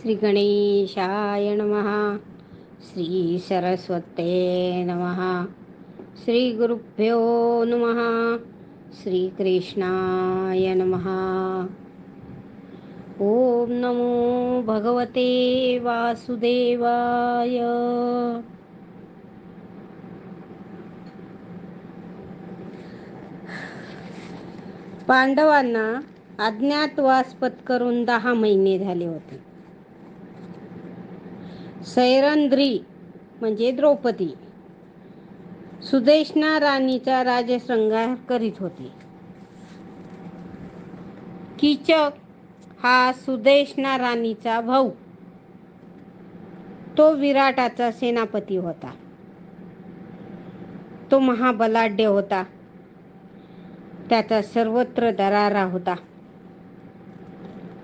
श्री गणेशाय नमः. श्री सरस्वते नमः. श्री गुरुभ्यो नमः. श्री कृष्णाय नमः. ओम नमो भगवते वासुदेवाय. पांडवांना अज्ञातवास पत्करून दहा महिने झाले होते. सैरंद्री म्हणजे द्रौपदी. सुदेशना राणीचा राजशृंगार करीत होती. किचक हा सुदेशना राणीचा भाऊ. तो विराटाचा सेनापती होता. तो महाबलाढ्य होता. त्याचा सर्वत्र दरारा होता.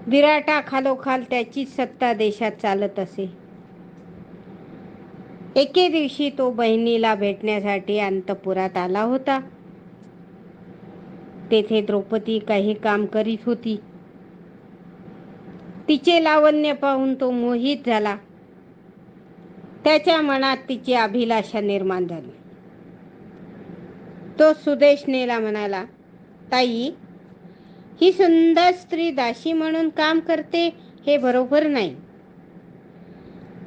विराटाखालोखाल त्याची सत्ता देशात चालत असे. एके दिवशी तो बहिणीला भेटण्यासाठी अंतपुरात आला होता. तेथे द्रौपदी काही काम करीत होती. तिचे लावण्य पाहून तो मोहित झाला. त्याच्या मनात तिची अभिलाषा निर्माण झाली. तो सुदेशनेला म्हणाला ताई ही सुंदर स्त्री दाशी म्हणून काम करते हे बरोबर नाही.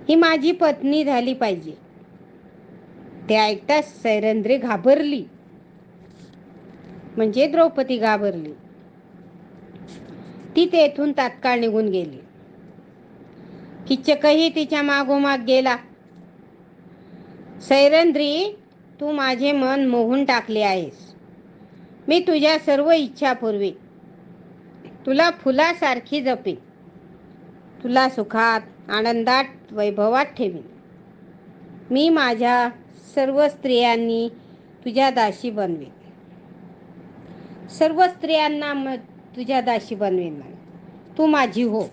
ही माझी पत्नी झाली पाहिजे. ते ऐकताच सैरंद्री घाबरली. म्हणजे द्रौपदी घाबरली. ती तेथून तात्काळ निघून गेली. किचकही तिच्या मागोमाग गेला. सैरंद्री तू माझे मन मोहून टाकले आहेस. मी तुझ्या सर्व इच्छा पूर्वी तुला फुलासारखी जपे तुला सुखात आनंदात वैभवात ठेवीन. मी माझ्या सर्व स्त्रियांनी तुझ्या दाशी बनवेन. सर्व स्त्रियांना म तुझ्या दाशी बनवेन तू माझी हो.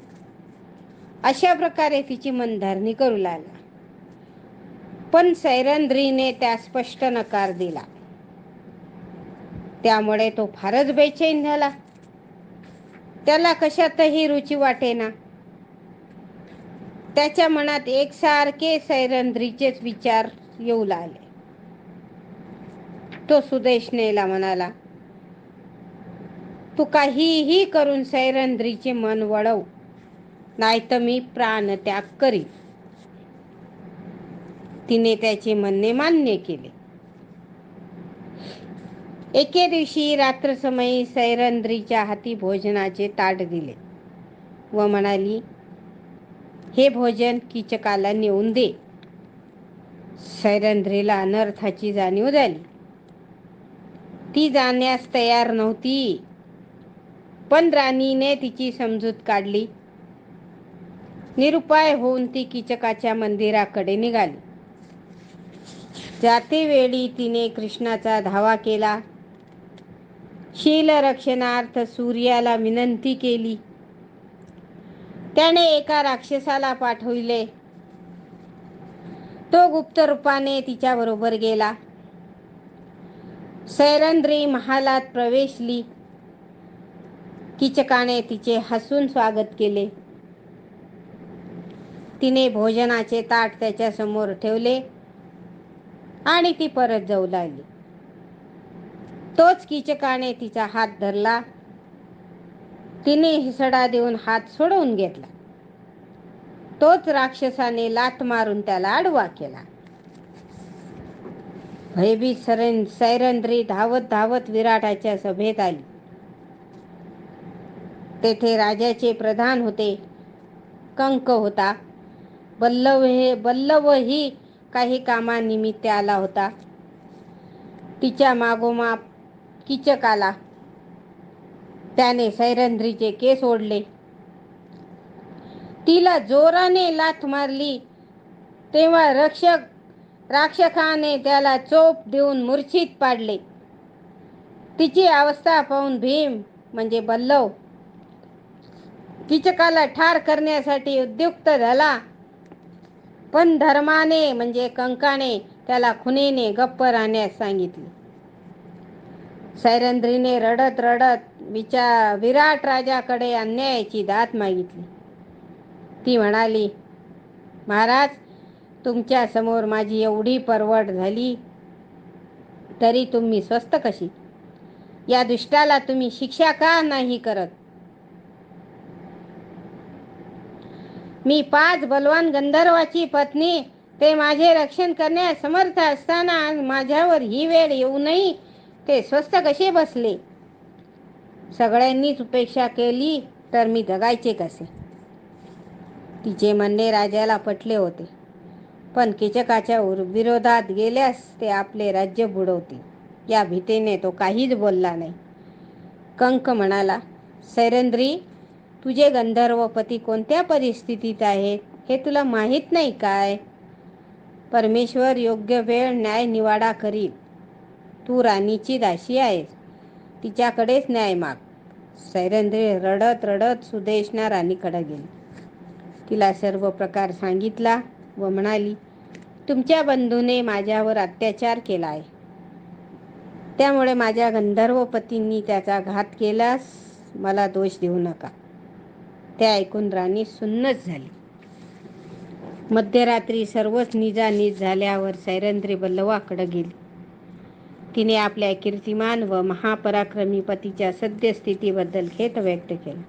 अशा प्रकारे तिची मनधारणी करू लागला. पण सैरंद्रीने त्या स्पष्ट नकार दिला. त्यामुळे तो फारच बेचैन झाला. त्याला कशातही रुची वाटेना. त्याच्या मनात एकसारखे सैरंद्रीचेच विचार येऊ लागले. तो सुदेशनेला म्हणाला तू काहीही करून सैरंद्रीचे मन वळव नाही तर मी प्राणत्याग करीन. तिने त्याचे म्हणणे मान्य केले. एके दिवशी रात्रसमयी सैरंद्रीच्या हाती भोजनाचे ताट दिले व म्हणाली हे भोजन किचकाला नेऊन दे. सैरंध्रीला अनर्थाची जाणीव झाली. ती जाण्यास तयार नव्हती पण राणीने तिची समजूत काढली. निरुपाय होऊन ती किचकाच्या मंदिराकडे निघाली. जाते वेळी तिने कृष्णाचा धावा केला. शील रक्षणार्थ सूर्याला विनंती केली. त्याने एका राक्षसाला पाठविले. तो गुप्त रूपाने तिच्या बरोबर गेला. सैरंद्री महालात प्रवेशली. किचकाने तिचे हसून स्वागत केले. तिने भोजनाचे ताट त्याच्यासमोर ठेवले आणि ती परत जाऊ लागली. तोच किचकाने तिचा हात धरला. तिने हिसडा देऊन हात सोडवून घेतला. तोच राक्षसाने लात मारून त्याला आडवा केला. भयभीत सरेन सैरंद्री धावत धावत विराटाच्या सभेत आली. तेथे राजाचे प्रधान होते. कंक होता. बल्लव हे बल्लवही काही कामानिमित्त आला होता. तिच्या मागोमा किचक आला. त्याने सैरंद्रीचे केस ओढले. तिला जोराने लाथ मारली. तेव्हा रक्षक राक्षकाने त्याला चोप देऊन मूर्छित पाडले. तिची अवस्था पाहून भीम म्हणजे बल्लव किचकाला ठार करण्यासाठी उद्युक्त झाला. पण धर्माने म्हणजे कंकाने त्याला खुनेने गप्प राहण्यास सांगितले. सैरंद्रीने रडत रडत विचार विराट राजाकडे अन्यायाची दात मागितली. ती म्हणाली महाराज तुमच्यासमोर माझी एवढी परवड झाली तरी तुम्ही स्वस्त कशी? या दुष्टाला तुम्ही शिक्षा का नाही करत? मी पाच बलवान गंधर्वाची पत्नी ते माझे रक्षण करण्यास समर्थ असताना माझ्यावर ही वेळ येऊनही ते स्वस्त कसे बसले? सगळ्यांनीच उपेक्षा केली तर मी जगायचे कसे? तिचे म्हणणे राजाला पटले होते. पण किचकाच्या उर- विरोधात गेल्यास ते आपले राज्य बुडवतील. या भीतीने तो काहीच बोलला नाही. कंक म्हणाला सैरंद्री तुझे गंधर्वपती कोणत्या परिस्थितीत आहेत? हे तुला माहीत नाही काय? परमेश्वर योग्य वेळ न्याय निवाडा करील. तू राणीची दाशी आहेस. तिच्याकडेच न्याय माग. सैरंद्री रडत रडत सुदेशना राणीकडे गेली. तिला सर्व प्रकार सांगितला व म्हणाली तुमच्या बंधूने माझ्यावर अत्याचार केला आहे. त्यामुळे माझ्या गंधर्व पतींनी त्याचा घात केलास. मला दोष देऊ नका. ते ऐकून राणी सुन्नच झाली. मध्यरात्री सर्वच निजानीज झाल्यावर सैरंद्री बल्लवाकडे गेली. तिने आपल्या कीर्तिमान व महापराक्रमी पतीच्या सद्यस्थितीबद्दल खेद व्यक्त केला.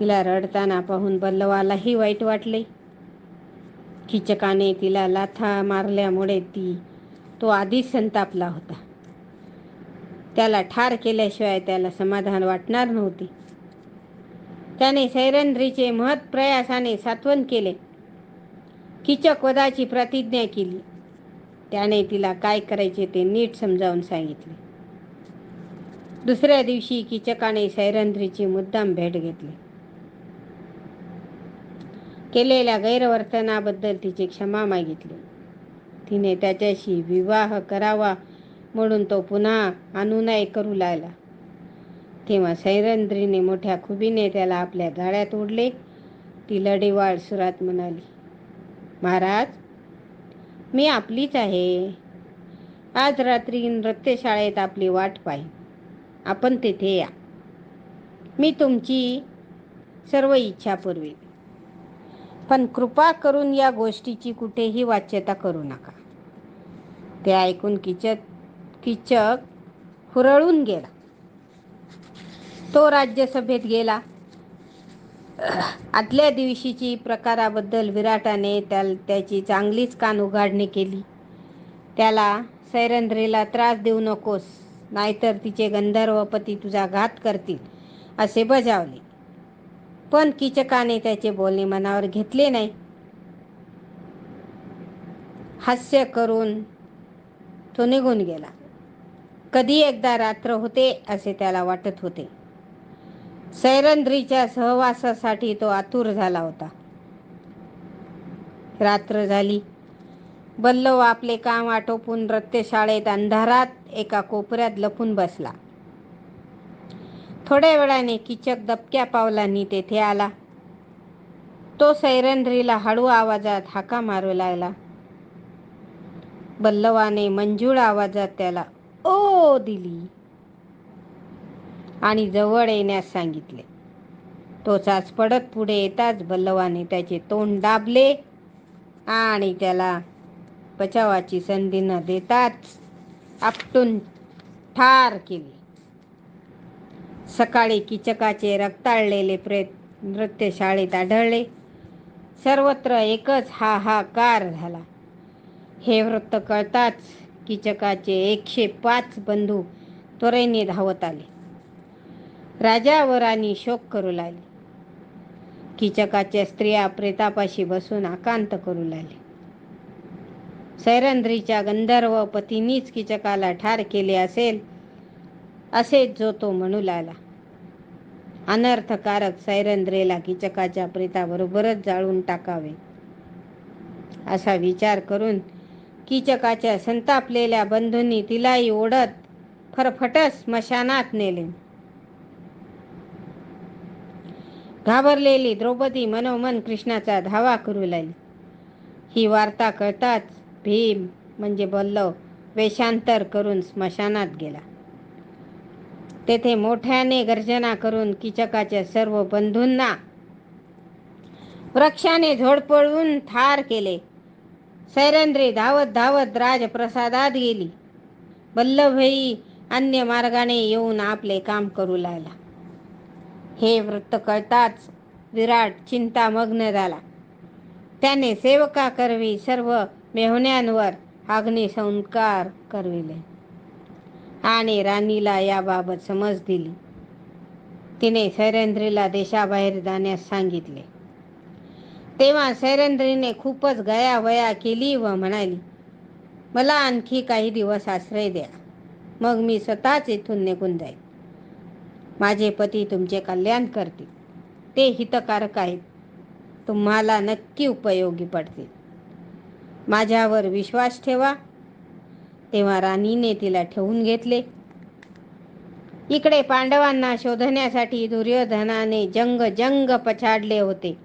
तिला रडताना पाहून बल्लवालाही वाईट वाटले. किचकाने तिला लाथा मारल्यामुळे ती तो आधीच संतापला होता. त्याला ठार केल्याशिवाय त्याला समाधान वाटणार नव्हते. त्याने सैरंद्रीचे महत् प्रयासाने सात्वन केले. किचकवदाची प्रतिज्ञा केली. त्याने तिला काय करायचे ते नीट समजावून सांगितले. दुसऱ्या दिवशी किचकाने सैरंद्रीची मुद्दाम भेट घेतली. केलेल्या गैरवर्तनाबद्दल तिची क्षमा मागितली. तिने त्याच्याशी विवाह करावा म्हणून तो पुन्हा अनुनय करू लागला. तेव्हा सैरंद्रीने मोठ्या खुबीने त्याला आपल्या जाळ्यात ओढले. ती लढीवाळ सुरात म्हणाली महाराज मी आपलीच आहे. आज रात्री नृत्यशाळेत आपली वाट पाहिन आपण तिथे या. मी तुमची सर्व इच्छा पुरवी पण कृपा करून या गोष्टीची कुठेही वाच्यता करू नका. ते ऐकून किचक किचक हुरळून गेला. तो राज्यसभेत गेला. आदल्या दिवशीची प्रकाराबद्दल विराटाने त्या त्याची चांगलीच कान उघाडणी केली. त्याला सैरंद्रीला त्रास देऊ नकोस नाहीतर तिचे गंधर्वपती तुझा घात करतील असे बजावले. पण किचकाने त्याचे बोलणे मनावर घेतले नाही. हास्य करून तो निघून गेला. कधी एकदा रात्र होते असे त्याला वाटत होते. सैरंद्रीच्या सहवासासाठी तो आतुर झाला होता. रात्र झाली. बल्लव आपले काम आटोपून नृत्यशाळेत अंधारात एका कोपऱ्यात लपून बसला. थोड्या वेळाने किचक दबक्या पावलांनी तेथे आला. तो सैरंद्रीला हळू आवाजात हाका मारू लागला. बल्लवाने मंजूळ आवाजात त्याला ओ दिली. आणि जवळ येण्यास सांगितले. तो चाचपडत पुढे येताच बल्लवाने त्याचे तोंड दाबले आणि त्याला बचावाची संधी न देताच आपटून ठार केले. सकाळी किचकाचे रक्ताळलेले प्रेत नृत्यशाळेत आढळले. सर्वत्र एकच हा हा कार झाला. हे वृत्त कळताच किचकाचे एकशे पाच बंधू त्वरेने धावत आले. राजा व राणी शोक करू लागली. किचकाच्या स्त्रिया प्रेतापाशी बसून आकांत करू लागले. सैरंद्रीच्या गंधर्व पतीनीच किचकाला ठार केले असेल असेच जो तो म्हणू लागला. अनर्थकारक सैरंद्रेला किचकाच्या प्रेताबरोबरच जाळून टाकावे. असा विचार करून किचकाच्या संतापलेल्या बंधूंनी तिलाही ओढत फरफटस स्मशानात नेले. घाबरलेली द्रौपदी मनोमन कृष्णाचा धावा करू लागली. ही वार्ता कळताच भीम म्हणजे बल्लव वेषांतर करून स्मशानात गेला. तेथे मोठ्याने गर्जना करून किचकाच्या सर्व बंधूंना वृक्षाने झोडपळून ठार केले. सैरंद्री धावत धावत राजप्रसादात गेली. बल्लभही अन्य मार्गाने येऊन आपले काम करू लागला. हे वृत्त कळताच विराट चिंतामग्न झाला. त्याने सेवका करवी सर्व मेहुण्यांवर अग्निसंस्कार करविले आणि राणीला याबाबत समज दिली. तिने सैरेंद्रीला देशाबाहेर जाण्यास सांगितले. तेव्हा सैरेंद्रीने खूपच गयावया केली व म्हणाली मला आणखी काही दिवस आश्रय द्या. मग मी स्वतःच इथून निघून जाईल माझे पती तुमचे कल्याण करतील. ते हितकारक आहेत. तुम्हाला नक्की उपयोगी पडतील. माझ्यावर विश्वास ठेवा. तेव्हा राणीने तिला ठेवून घेतले. इकडे पांडवांना शोधण्यासाठी दुर्योधनाने जंग जंग पछाडले होते.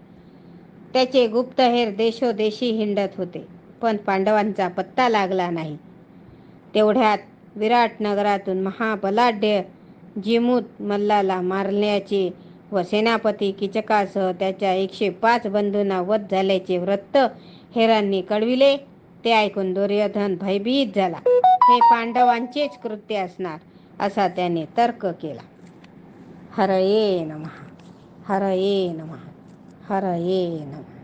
त्याचे गुप्तहेर देशोदेशी हिंडत होते. पण पांडवांचा पत्ता लागला नाही. तेवढ्यात विराट नगरातून महाबलाढ्य जिमूत मल्लाला मारण्याचे व सेनापती किचकासह त्याच्या एकशे पाच बंधूंना वध झाल्याचे वृत्त हेरांनी कळविले. ते ऐकून दुर्योधन भयभीत झाला. हे पांडवांचेच कृत्य असणार असा त्याने तर्क केला. हरये नमः हरये नमः हरये नमः.